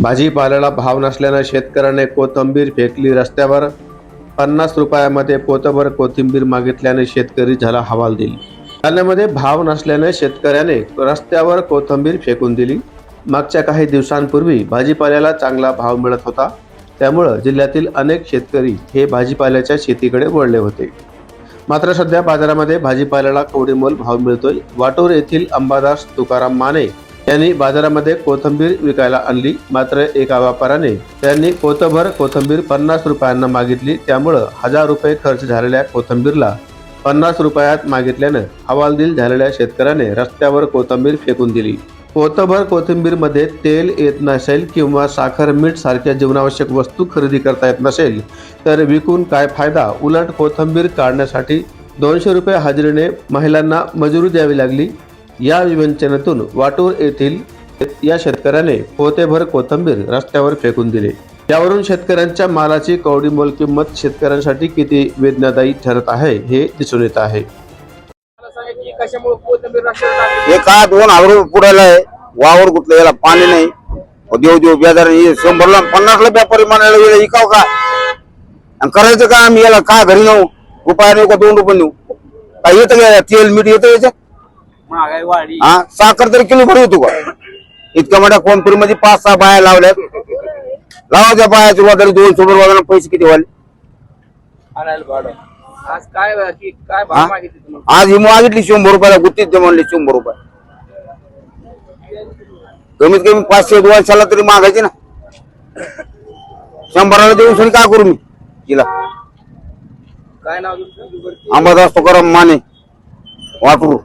भाजीपाल्याला भाव नसल्यानं शेतकऱ्याने कोथिंबीर फेकली रस्त्यावर. पन्नास रुपयामध्ये पोतभर कोथिंबीर मागितल्याने शेतकरी झाला हवाल दिली. जालन्यामध्ये भाव नसल्याने शेतकऱ्याने रस्त्यावर कोथिंबीर फेकून दिली. मागच्या काही दिवसांपूर्वी भाजीपाल्याला चांगला भाव मिळत होता. त्यामुळं जिल्ह्यातील अनेक शेतकरी हे भाजीपाल्याच्या शेतीकडे वळले होते. मात्र सध्या बाजारामध्ये भाजीपाल्याला कवडीमोल भाव मिळतोय. वाटूर येथील अंबादास तुकाराम माने यांनी बाजारामध्ये कोथंबीर विकायला आणली. मात्र एका व्यापाऱ्याने त्यांनी कोतभर कोथंबीर पन्नास रुपयांना मागितली. त्यामुळं हजार रुपये खर्च झालेल्या कोथंबीरला पन्नास रुपयात मागितल्यानं हवालदिल झालेल्या शेतकऱ्याने रस्त्यावर कोथंबीर फेकून दिली. पोतभर कोथिंबीरमध्ये तेल येत नसेल किंवा साखर मीठ सारख्या जीवनावश्यक वस्तू खरेदी करता येत नसेल तर विकून काय फायदा? उलट कोथंबीर काढण्यासाठी दोनशे रुपये हजेरीने महिलांना मजुरी द्यावी लागली. या विवंचनेतून वाटूर येथील या शेतकऱ्याने पोतेभर कोथंबीर रस्त्यावर फेकून दिले. यावरून शेतकऱ्यांच्या मालाची कवडीमोल किंमत शेतकऱ्यांसाठी किती वेदनादायी ठरत आहे हे दिसून येत आहे. मला हे का दोन हजार पुढायला पुरायला आहे. वावर कुठलं याला पाणी नाही. अहो देव देव बेजार हे शंभरला पन्नासला व्यापारी म्हणायला वेळ इकाव का? आणि करायचं का आम्ही याला का घरी नेऊ? रुपया नेऊ का दोन रुपये नेऊ. काय येतं का? तेल मीठ येतं याच्यात? महागाई वाढली. हा साखर तरी किलो भर होतो का इतक्या मोठ्या कोणपुरी मध्ये पाच सहा बाया लावल्यात. लावायच्या बायाच्या रुपया दोनशे रुपये वाजायला पैसे किती वाले आणायला भाडं. आज काय की काय हा? मागितले तुम्हाला आज ही मागितली शंभर रुपयाला गुत्तीच दे म्हणले शंभर रुपये. कमीत कमी पाचशे वर्षाला तरी मागायची ना. शंभराला देऊन सरी काय करू मी? तिला. काय नाव तुमचं? अंबादास तुकाराम माने वाटू